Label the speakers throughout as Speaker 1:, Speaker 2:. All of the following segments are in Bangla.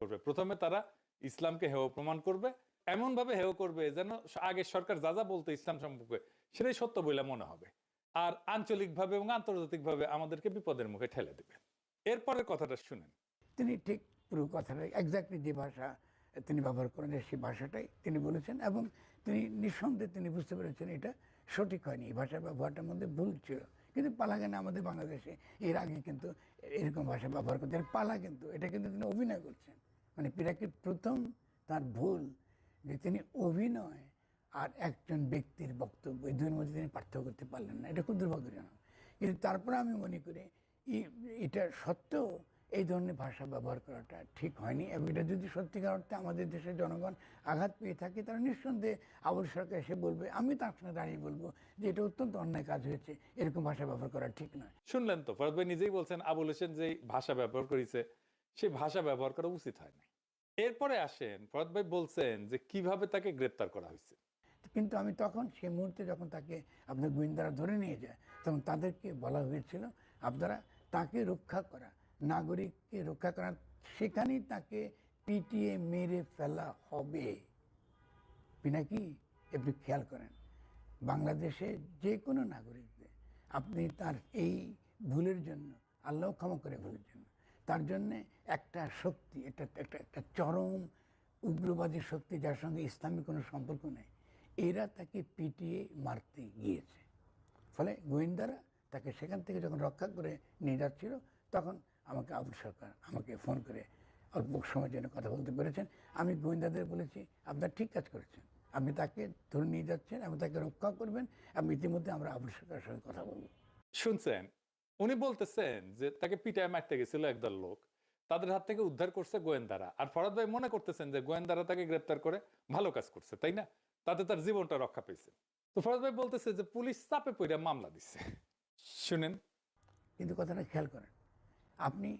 Speaker 1: করবে। প্রথমে তারা ইসলামকে হেয় প্রমাণ করবে এমন ভাবে হেয় করবে যেন আগের সরকার যা যা বলতো ইসলাম সম্পর্কে সেটাই সত্য বলে মনে হবে আর আঞ্চলিকভাবে এবং আন্তর্জাতিকভাবে আমাদেরকে বিপদের মুখে ঠেলে দেবে। এরপরের কথাটা শুনেন।
Speaker 2: তিনি ঠিক পুরো কথাটা একজাক্টলি যে ভাষা তিনি ব্যবহার করেন সেই ভাষাটাই তিনি বলেছেন এবং তিনি নিঃসন্দেহে তিনি বুঝতে পেরেছেন এটা সঠিক হয়নি। এই ভাষা ব্যবহারটার মধ্যে ভুল ছিল। কিন্তু পালা গানে আমাদের বাংলাদেশে, এর আগে কিন্তু এরকম ভাষা ব্যবহার করতেন পালা কিন্তু, এটা কিন্তু তিনি অভিনয় করছেন। মানে পিরাকির প্রথম তার ভুল যে তিনি অভিনয় আর একজন ব্যক্তির বক্তব্য, এই দুয়ের মধ্যে তিনি পার্থক্য করতে পারলেন না। এটা খুব দুর্ভাগ্যজনক। কিন্তু তারপরে আমি মনে করি এটা সত্ত্বেও এই ধরনের ভাষা ব্যবহার করাটা ঠিক হয়নি এবং এটা যদি সত্যিকার অর্থে আমাদের দেশের জনগণ আঘাত পেয়ে থাকে তারা নিঃসন্দেহে আবুল সরকার এসে বলবে আমি তার সঙ্গে দাঁড়িয়ে বলব যে এটা অত্যন্ত অন্যায় কাজ হয়েছে এরকম ভাষা ব্যবহার করা ঠিক নয়।
Speaker 1: শুনলেন তো ফরাদ ভাই নিজেই বলছেন আবুল হোসেন যে ভাষা ব্যবহার করেছে সেই ভাষা ব্যবহার করা উচিত হয় না এরপরে আসেন ফরাদ ভাই বলছেন যে কীভাবে তাকে গ্রেপ্তার করা হয়েছে।
Speaker 2: কিন্তু আমি তখন সেই মুহূর্তে যখন তাকে আপনার গোয়েন্দারা ধরে নিয়ে যায় তখন তাদেরকে বলা হয়েছিল আপনারা তাকে রক্ষা করা নাগরিককে রক্ষা করা সেখানেই তাকে পিটিয়ে মেরে ফেলা হবে। পিনাকি একটু খেয়াল করেন, বাংলাদেশে যে কোনো নাগরিকদের, আপনি তার এই ভুলের জন্য, আল্লাহ ক্ষমা করে ভুলের জন্য, তার জন্য একটা শক্তি এটা একটা একটা চরম উগ্রবাদী শক্তি যার সঙ্গে ইসলামী কোনো সম্পর্ক নেই, এরা তাকে পিটিয়ে মারতে গিয়েছে। ফলে গোয়েন্দারা তাকে সেখান থেকে যখন রক্ষা করে নিয়ে যাচ্ছিল, তখন আমাকে আবুল সরকার আমাকে ফোন করে অল্প সময়ের জন্য কথা বলতে পেরেছেন। আমি গোয়েন্দাদের বলেছি আপনার ঠিক কাজ করেছেন। আপনি তাকে ধরে নিয়ে যাচ্ছেন এবং তাকে রক্ষা করবেন এবং ইতিমধ্যে আমরা আবুল সরকারের সঙ্গে কথা বলব।
Speaker 1: শুনছেন? উনি বলতেছেন যে তাকে পিটায় মারতে গেছিল একদল লোক। তাদের হাত থেকে উদ্ধার করছে গোয়েন্দারা। আর ফরাদ ভাই মনে করতেছেন যে গোয়েন্দারা তাকে গ্রেপ্তার করে ভালো কাজ করছে তাই না? তাতে তার জীবনটা রক্ষা পেয়েছে। তো ফরাদ ভাই বলতেছে যে পুলিশ চাপে পড়ে মামলা দিচ্ছে শুনেন।
Speaker 2: কিন্তু কথাটা খেয়াল করেন আপনি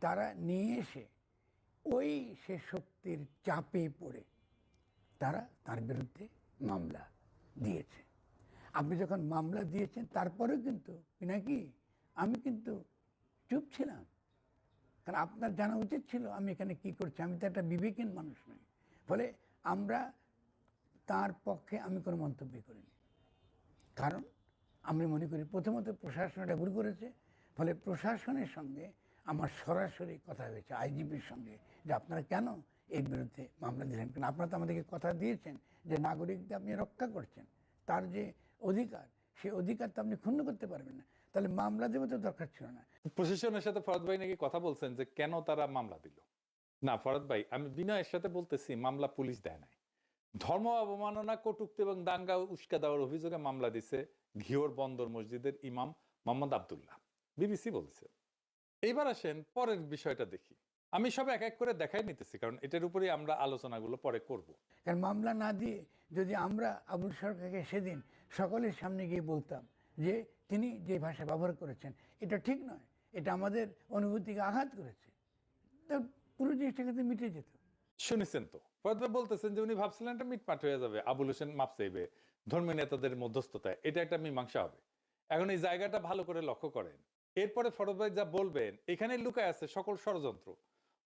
Speaker 2: তারা নিয়ে এসে ওই সে শক্তির চাপে পড়ে তারা তার বিরুদ্ধে মামলা দিয়েছে। আপনি যখন মামলা দিয়েছেন, তারপরেও কিন্তু নাকি আমি কিন্তু চুপ ছিলাম। কারণ আপনার জানা উচিত ছিল আমি এখানে কি করছি, আমি তো একটা বিবেকহীন মানুষ নই। ফলে আমরা তার পক্ষে আমি কোনো মন্তব্য করিনি। কারণ আমি মনে করি প্রথমত প্রশাসন এটা ভুল করেছে ফলে প্রশাসনের সঙ্গে আমার সরাসরি কথা হয়েছে, আইজিপির সঙ্গে, যে আপনারা কেন এর বিরুদ্ধে মামলা দিলেন? কেন আপনারা তো আমাদেরকে কথা দিয়েছেন যে নাগরিকদের আপনি রক্ষা করছেন। তার যে অধিকার, সেই অধিকার তো আপনি ক্ষুণ্ণ করতে পারবেন না। তাহলে মামলা দেবে তো দরকার ছিল না।
Speaker 1: প্রশাসনের সাথে ফরাদ ভাই নাকি কথা বলছেন যে কেন তারা মামলা দিল? না, ফরাদ ভাই, আমি বিনয়ের সাথে বলতেছি, মামলা পুলিশ দেয় নাই। ধর্ম অবমাননা, কটুক্তি এবং দাঙ্গা উস্কা দেওয়ার অভিযোগে মামলা দিছে ঘিওর বন্দর মসজিদের ইমাম মোহাম্মদ আবদুল্লাহ। বিবিসি বলছে। এইবার আসেন পরের বিষয়টা দেখি। আমি সব এক এক করে দেখাই নিতেছি কারণ এটার উপরেই আমরা আলোচনাগুলো পরে করব।
Speaker 2: কারণ মামলা না দিয়ে যদি আমরা আবুল সরকারকে সেদিন সকলের সামনে গিয়ে বলতাম যে তিনি যে ভাষা ব্যবহার করেছেন এটা ঠিক নয় এটা আমাদের অনুভূতিকে আঘাত করেছে তা পুরো জিনিসটা কিন্তু মিটে যেত।
Speaker 1: শুনেছেন তো? ফরাদ বলতেছেন যে উনি ভাবছিলেন এটা মিটমাট হয়ে যাবে আবুল হোসেন মাপ চাইবে ধর্মীয় নেতাদের মধ্যস্থতায় এটা একটা মীমাংসা হবে। এখন এই জায়গাটা ভালো করে লক্ষ্য করেন এরপরে ফরদ ভাই যা বলবেন এখানে লুকায় আছে সকল ষড়যন্ত্র।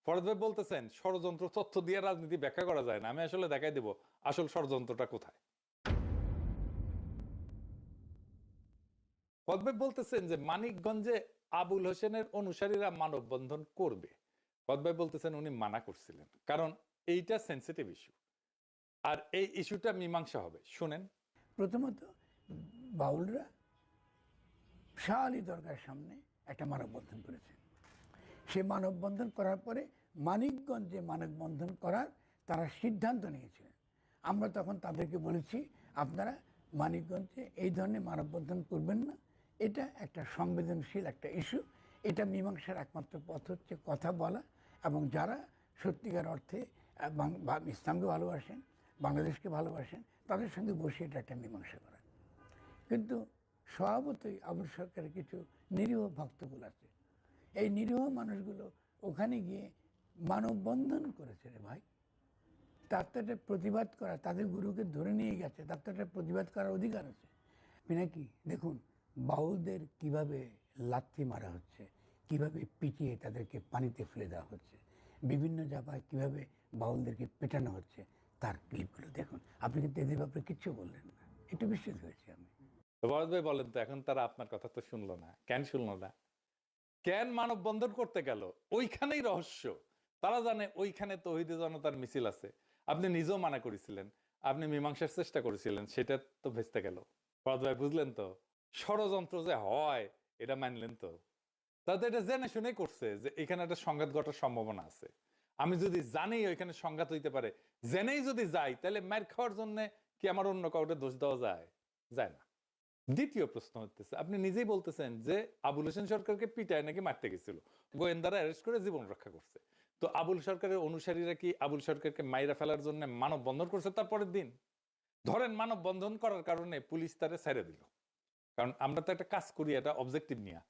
Speaker 1: ফরদ ভাই বলতেছেন, ষড়যন্ত্র তথ্য দিয়ে রাজনীতি ব্যাখ্যা করা যায় না। আমি আসলে দেখাই দেব আসল ষড়যন্ত্রটা কোথায়। ফরদ ভাই বলতেছেন যে, মানিকগঞ্জে আবুল হোসেনের অনুসারীরা মানববন্ধন করবে। ফরদ ভাই বলতেছেন উনি মানা করছিলেন, কারণ এইটা সেন্সিটিভ ইস্যু আর এই ইস্যুটা মীমাংসা হবে। শুনেন।
Speaker 2: প্রথমত, বাউলরা আলী দরগার সামনে একটা মানববন্ধন করেছে। সে মানববন্ধন করার পরে মানিকগঞ্জে মানববন্ধন করার তারা সিদ্ধান্ত নিয়েছিলেন আমরা তখন তাদেরকে বলেছি, আপনারা মানিকগঞ্জে এই ধরনের মানববন্ধন করবেন না। এটা একটা সংবেদনশীল একটা ইস্যু এটা মীমাংসার একমাত্র পথ হচ্ছে কথা বলা এবং যারা সত্যিকার অর্থে ইসলামকে ভালোবাসেন, বাংলাদেশকে ভালোবাসেন, তাদের সঙ্গে বসে এটা একটা মীমাংসা করা। কিন্তু স্বভাবতই আবুল সরকারের কিছু নিরীহ ভক্তকুল আছে। এই নিরীহ মানুষগুলো ওখানে গিয়ে মানববন্ধন করেছে রে ভাই। তার প্রতিবাদ করা, তাদের গুরুকে ধরে নিয়ে গেছে তার প্রতিবাদ করার অধিকার আছে। পিনাকি দেখুন, বাউলদের কীভাবে লাথি মারা হচ্ছে, কীভাবে পিটিয়ে তাদেরকে পানিতে ফেলে দেওয়া হচ্ছে, বিভিন্ন জায়গায় কীভাবে বাউলদেরকে পেটানো হচ্ছে, তার ক্লিপগুলো দেখুন। আপনি কিন্তু এদের ব্যাপারে কিচ্ছু বললেন না। একটু বিশ্বাস হয়েছে আমি।
Speaker 1: ভরত ভাই বলেন তো, এখন তারা আপনার কথা তো শুনলো না। কেন শুনলো না? কেন মানববন্ধন করতে গেল? ওইখানেই রহস্য। তারা জানে ওইখানে তহিদে জনতার মিছিল আছে। আপনি নিজেও মানা করেছিলেন। আপনি মীমাংসার চেষ্টা করেছিলেন। সেটা তো ভেস্তে গেল। ভরত ভাই, বুঝলেন তো? ষড়যন্ত্র যে হয়, এটা মানলেন তো? তাতে এটা জেনে শুনে করছে যে এখানে একটা সংঘাত ঘটার সম্ভাবনা আছে। আমি যদি জানি ওইখানে সংঘাত হইতে পারে, জেনেই যদি যাই, তাহলে মার খাওয়ার জন্য কি আমার অন্য কাউকে দোষ দেওয়া যায়? যায় না। দ্বিতীয় প্রশ্ন হচ্ছে, আপনি নিজেই বলতেছেন যে আবুল হোসেন সরকারকে পিটায় নাকি মারতে গেছিল। গোয়েন্দারা অ্যারেস্ট করে জীবন রক্ষা করছে। তো আবুল সরকারের অনুসারীরা কি আবুল সরকারকে মাইরা ফেলার জন্য মানব বন্ধন করছে তারপরের দিন? ধরেন মানব বন্ধন করার কারণে পুলিশ তারে ছেড়ে দিল। কারণ আমরা তো একটা কাজ করি, এটা অবজেক্টিভ নিয়ে।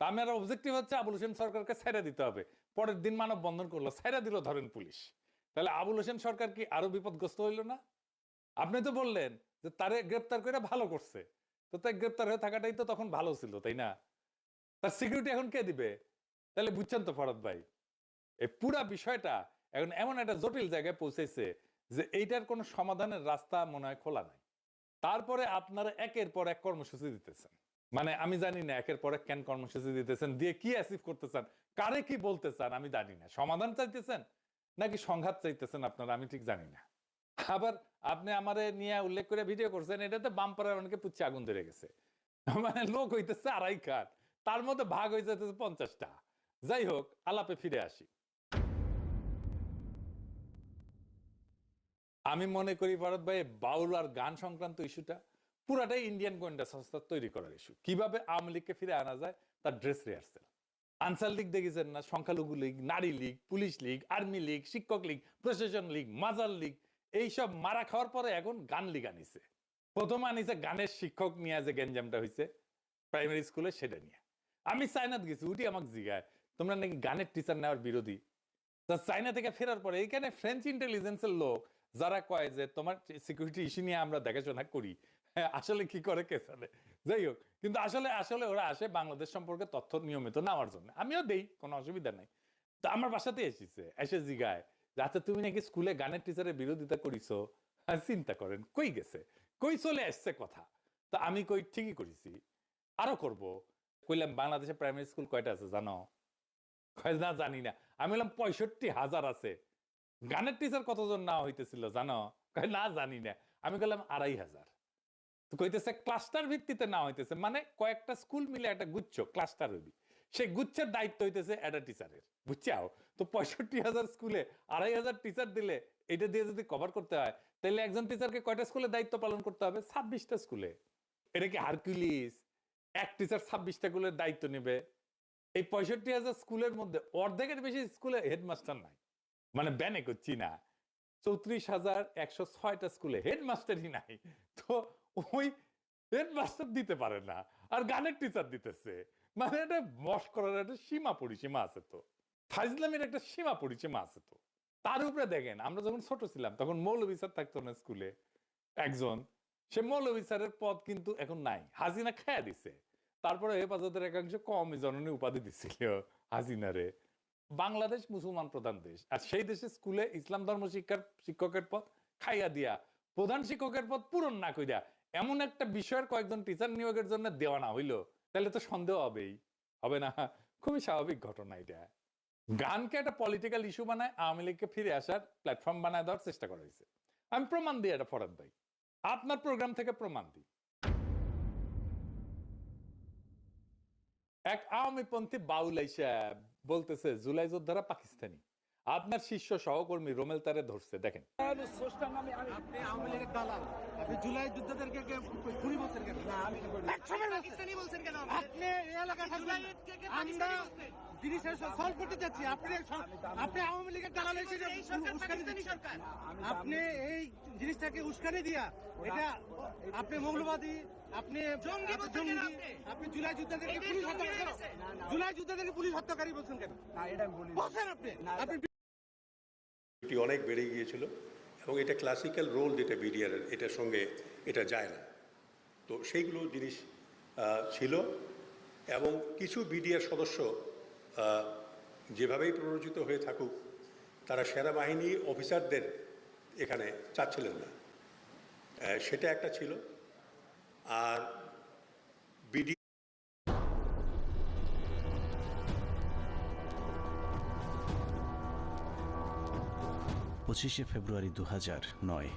Speaker 1: তা আমার অবজেক্টিভ হচ্ছে আবুল হোসেন সরকারকে ছেড়ে দিতে হবে। পরের দিন মানব বন্ধন করল, ছেড়ে দিল ধরেন পুলিশ। তাহলে আবুল হোসেন সরকার কি আরও বিপদগ্রস্ত হইল না? আপনি তো বললেন যে তারে গ্রেপ্তার করে ভালো করছে। তো তাই গ্রেপ্তার হয়ে থাকাটাই তো তখন ভালো ছিল, তাই না? তার সিকিউরিটি এখন কে দিবে? তাহলে বুঝছেন তো ফরদ ভাই, এই পুরা বিষয়টা এখন এমন একটা জটিল জায়গায় পৌঁছেছে যে এইটার কোনো সমাধানের রাস্তা মনে হয় খোলা নাই। তারপরে আপনারা একের পর এক কর্মসূচি দিতেছেন। মানে আমি জানি না একের পর এক কেন কর্মসূচি দিতেছেন, দিয়ে কি অ্যাচিভ করতে চান কারে কি বলতে চান আমি জানি না। সমাধান চাইতেছেন নাকি সংঘাত চাইতেছেন আপনারা, আমি ঠিক জানি না। আবার আপনি আমারে নিয়ে উল্লেখ করে ভিডিও করছেন এটাতে বাম্পারের অনেকে পুচ্ছে আগুন ধরে গেছে। মানে লোক হইতেছে আড়াই খাট তার মধ্যে ভাগ হয়ে যেতেছে পঞ্চাশটা। যাই হোক, আলাপে ফিরে আসি। আমি মনে করি ভারত ভাই বাউল আর গান সংক্রান্ত ইস্যুটা পুরাটাই ইন্ডিয়ান গোয়েন্দা সংস্থা তৈরি করার ইস্যু কীভাবে আওয়ামী লীগকে ফিরে আনা যায়, তার ড্রেস রিহার্সেল আনসার লীগ দেখেছেন না, সংখ্যালঘু লীগ, নারী league, police league, army league, শিক্ষক লীগ, প্রশাসন লীগ, মাজার লীগ এইসব মারা খাওয়ার পরে এখন গান লীগ আনিছে প্রথম আনিছে গানের শিক্ষক নিয়ে যে গেঞ্জামটা হয়েছে প্রাইমারি স্কুলে সেটা নিয়ে। আমি চায়নাত গেছি উঠি আমাকে জিগায় তোমরা নাকি গানের টিচার নেওয়ার বিরোধী? তা চায়না থেকে ফেরার পরে এইখানে ফ্রেঞ্চ ইন্টেলিজেন্সের লোক যারা কয় যে তোমার সিকিউরিটি ইস্যু নিয়ে আমরা দেখাশোনা করি। হ্যাঁ, আসলে কি করে কে জানে? যাই হোক কিন্তু আসলে আসলে ওরা আসে বাংলাদেশ সম্পর্কে তথ্য নিয়মিত নেওয়ার জন্য। আমিও দেই কোনো অসুবিধা নাই। তো আমার বাসাতে এসেছে এসে জিগায় যে আচ্ছা তুমি নাকি স্কুলে গানের টিচারের বিরোধিতা করিছো? হ্যাঁ, চিন্তা করেন কই গেছে? কই চলে আসছে কথা? তা আমি কই ঠিকই করেছি। আরও করব। কইলাম বাংলাদেশে প্রাইমারি স্কুল কয়টা আছে জানো? না জানি না। আমি বললাম পঁয়ষট্টি হাজার আছে। গানের টিচার কতজন না হইতেছিল জানো? না জানি না। আমি বললাম আড়াই হাজার। কইতেছে ক্লাস্টার ভিত্তিতে না হইতেছে। মানে কয়েকটা স্কুল মিলে একটা গুচ্ছ ক্লাস্টার হইবি। সেই গুচ্ছের দায়িত্ব হইতেছে একটা টিচারের বুঝছাও? তো পঁয়ষট্টি হাজার স্কুলে আড়াই হাজার টিচার দিলে এটা দিয়ে যদি কভার করতে হয় তাহলে একজন টিচারকে কয়টা স্কুলে দায়িত্ব পালন করতে হবে? ছাব্বিশটা স্কুলে। এটা কি হারকিউলিস? এক টিচার ছাব্বিশটা স্কুলের দায়িত্ব নেবে। এই পঁয়ষট্টি হাজার স্কুলের মধ্যে অর্ধেকের বেশি স্কুলে হেডমাস্টার নাই। মানে ব্যানে করছি না। চৌত্রিশ হাজার একশো ছয়টা স্কুলে হেডমাস্টারই নাই। তো ওই হেডমাস্টার দিতে পারে না। আর গানের টিচার দিতেছে। মানে এটা মশ করার একটা সীমা পরিসীমা আছে তো। ফাইজলামের একটা সীমা পরিসীমা আছে তো। তার উপরে দেখেন, আমরা যখন ছোট ছিলাম, তখন মৌলভী স্যার থাকতো না স্কুলে, একজন। সে মৌলভী স্যারের পদ কিন্তু এখন নাই। হাসিনা খায়া দিছে। তারপরে হেফাজতের একাংশ কম জননী উপাধি দিছিল হাসিনারে। বাংলাদেশ মুসলমান প্রধান দেশ। আর সেই দেশে স্কুলে ইসলাম ধর্ম শিক্ষার শিক্ষকের পদ খাইয়া দিয়া, প্রধান শিক্ষকের পদ পূরণ না কইরা, এমন একটা বিষয়ের কয়েকজন টিচার নিয়োগের জন্য দেওয়া না হইল। তাহলে তো সন্দেহ হবেই। হবে না? খুবই স্বাভাবিক ঘটনা এটা। গানকে একটা পলিটিক্যাল ইস্যু বানায়, আওয়ামী লীগকে ফিরে আসার প্ল্যাটফর্ম বানায় দেওয়ার চেষ্টা করা হয়েছে। আমি প্রমাণ দিই, এটা ফরাদ ভাই। আপনার প্রোগ্রাম থেকে প্রমাণ দিই। এক আওয়ামীপন্থী বাউল আইসা বলতেছে জুলাই যোদ্ধারা পাকিস্তানি। আপনার শিষ্য সহকর্মী রোমেল তারে ধরছে দেখেন।
Speaker 3: আপনি জুলাই যুদ্ধদেরকে কে খুনি বলছেন কেন না আমি একসময় পাকিস্তানি বলছেন কেন আপনি? এই এলাকায় থাকবেন। আমরা জিনিসের সলভ করতে চাচ্ছি আপনি আপনি আওয়ামী লীগের দালাল হিসেবে উস্কানি দিচ্ছেন। আপনি এই জিনিসটাকে উস্কানি দিয়া এটা আপনি মৌলবাদী আপনি জঙ্গি জঙ্গি আপনি? জুলাই যুদ্ধদেরকে পুলিশ হত্যাকারী জুলাই যুদ্ধদেরকে পুলিশ হত্যাকারী বলছেন কেন? বলছেন আপনি? আপনি
Speaker 4: এটি অনেক বেড়ে গিয়েছিল এবং এটা ক্লাসিক্যাল রোল যেটা বিডিআরের এটার সঙ্গে এটা যায় না। তো সেইগুলো জিনিস ছিল এবং কিছু বিডিআর সদস্য যেভাবেই প্ররোচিত হয়ে থাকুক, তারা সেনাবাহিনী অফিসারদের এখানে চাচ্ছিলেন না। সেটা একটা ছিল। আর
Speaker 5: পঁচিশে ফেব্রুয়ারি দু হাজার নয়।